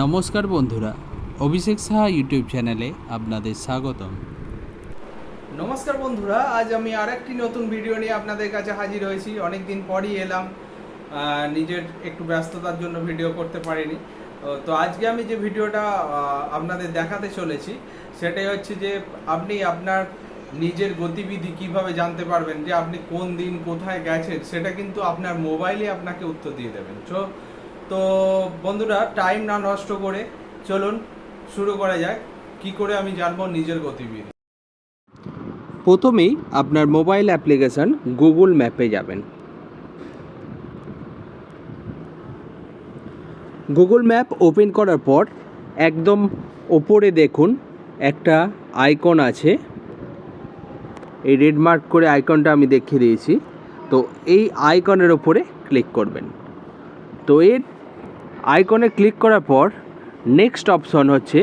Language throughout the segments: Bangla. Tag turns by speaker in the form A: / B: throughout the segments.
A: নমস্কার বন্ধুরা, অভিষেক সাহা ইউটিউব চ্যানেলে আপনাদের স্বাগতম।
B: নমস্কার বন্ধুরা, আজ আমি আরেকটি নতুন ভিডিও নিয়ে আপনাদের কাছে হাজির হয়েছি। অনেক দিন পরই এলাম নিজের একটু ব্যস্ততার জন্য ভিডিও করতে পারিনি। তো আজকে আমি যে ভিডিওটা আপনাদের দেখাতে চলেছি, সেটাই হচ্ছে যে আপনি আপনার নিজের গতিবিধি কীভাবে জানতে পারবেন যে আপনি কোন দিন কোথায় গেছেন, সেটা কিন্তু আপনার মোবাইলে আপনাকে উত্তর দিয়ে দেবেন। তো তো বন্ধুরা টাইম না নষ্ট করে চলুন শুরু করা যাক। কি করে আমি জানব নিজের গতিবিধি?
A: প্রথমেই আপনার মোবাইল অ্যাপ্লিকেশান গুগল ম্যাপে যাবেন। গুগল ম্যাপ ওপেন করার পর একদম ওপরে দেখুন, একটা আইকন আছে। এই রেড মার্ক করে আইকনটা আমি দেখিয়ে দিয়েছি। তো এই আইকনের ওপরে ক্লিক করবেন। তো এর আইকনে ক্লিক করার পর নেক্সট অপশন হচ্ছে,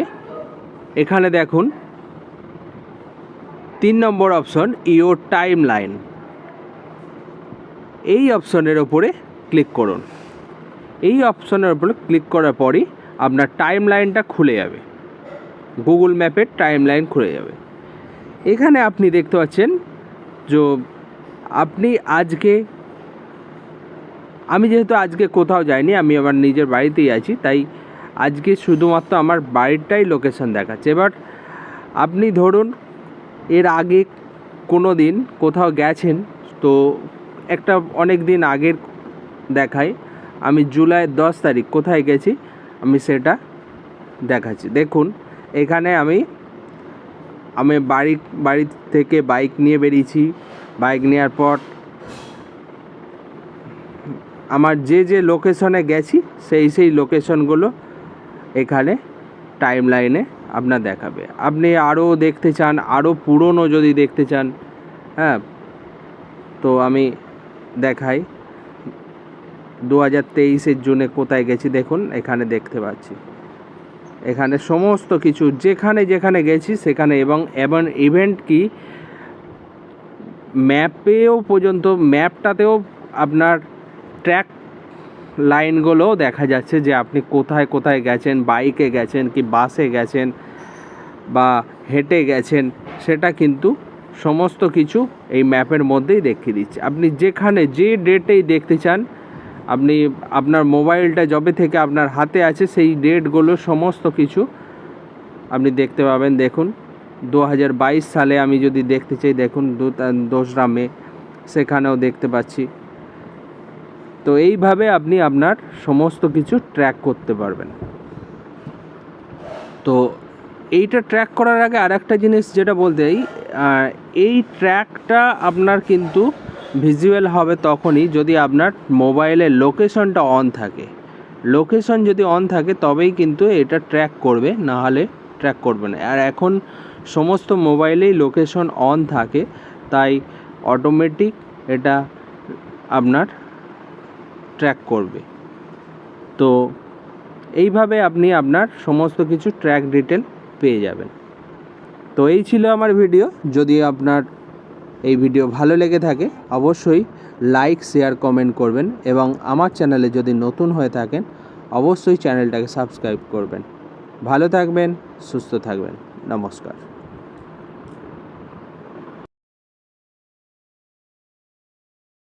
A: এখানে দেখুন, তিন নম্বর অপশন ইওর টাইম লাইন এই অপশনের ওপরে ক্লিক করুন। এই অপশনের ওপরে ক্লিক করার পরই আপনার টাইম লাইনটা খুলে যাবে। গুগল ম্যাপের টাইম লাইন খুলে যাবে। এখানে আপনি দেখতে পাচ্ছেন যে আপনি আজকে আমি যেহেতু আজকে কোথাও যাইনি, আমি আমার নিজের বাড়িতেই আছি, তাই আজকে শুধুমাত্র আমার বাড়িরটাই লোকেশন দেখাচ্ছে। এবার আপনি ধরুন, এর আগে কোনো দিন কোথাও গেছেন, তো একটা অনেক দিন আগের দেখায়, আমি জুলাইয়ের দশ তারিখ কোথায় গেছি, আমি সেটা দেখাচ্ছি। দেখুন, এখানে আমি আমি বাড়ি বাড়ি থেকে বাইক নিয়ে বেরিয়েছি। বাইক নেওয়ার পর আমার যে যে লোকেশনে গেছি, সেই সেই লোকেশনগুলো এখানে টাইম লাইনে আপনার দেখাবে। আপনি আরও দেখতে চান আরও পুরনো যদি দেখতে চান হ্যাঁ তো আমি দেখাই। দু হাজার তেইশের জুনে কোথায় গেছি দেখুন, এখানে দেখতে পাচ্ছি। এখানে সমস্ত কিছু, যেখানে যেখানে গেছি সেখানে এবং এবং ইভেন্ট কি? ম্যাপেও পর্যন্ত ম্যাপটাতেও আপনার ট্র্যাক লাইনগুলোও দেখা যাচ্ছে যে আপনি কোথায় কোথায় গেছেন বাইকে গেছেন কি বাসে গেছেন বা হেঁটে গেছেন, সেটা কিন্তু সমস্ত কিছু এই ম্যাপের মধ্যেই দেখিয়ে দিচ্ছে। আপনি যেখানে যে ডেটেই দেখতে চান, আপনি আপনার মোবাইলটা যবে থেকে আপনার হাতে আছে সেই ডেটগুলো সমস্ত কিছু আপনি দেখতে পাবেন। দেখুন দু হাজার বাইশ সালে আমি যদি দেখতে চাই, দেখুন দোসরা মে, সেখানেও দেখতে পাচ্ছি। তো এইভাবে আপনি আপনার সমস্ত কিছু ট্র্যাক করতে পারবেন। তো এইটা ট্র্যাক করার আগে আর একটা জিনিস যেটা বলতে এই ট্র্যাকটা আপনার কিন্তু ভিজুয়াল হবে তখনই যদি আপনার মোবাইলের লোকেশনটা অন থাকে। লোকেশন যদি অন থাকে তবেই কিন্তু এটা ট্র্যাক করবে, না হলে ট্র্যাক করবে না। আর এখন সমস্ত মোবাইলেই লোকেশন অন থাকে, তাই অটোমেটিক এটা আপনার ট্র্যাক করবে। তো এইভাবে আপনি আপনার সমস্ত কিছু ট্র্যাক ডিটেল পেয়ে যাবেন। তো এই ছিল আমার ভিডিও যদি আপনার এই ভিডিও ভালো লেগে থাকে, অবশ্যই লাইক শেয়ার কমেন্ট করবেন এবং আমার চ্যানেলে যদি নতুন হয়ে থাকেন, অবশ্যই চ্যানেলটাকে সাবস্ক্রাইব করবেন। ভালো থাকবেন, সুস্থ থাকবেন। নমস্কার।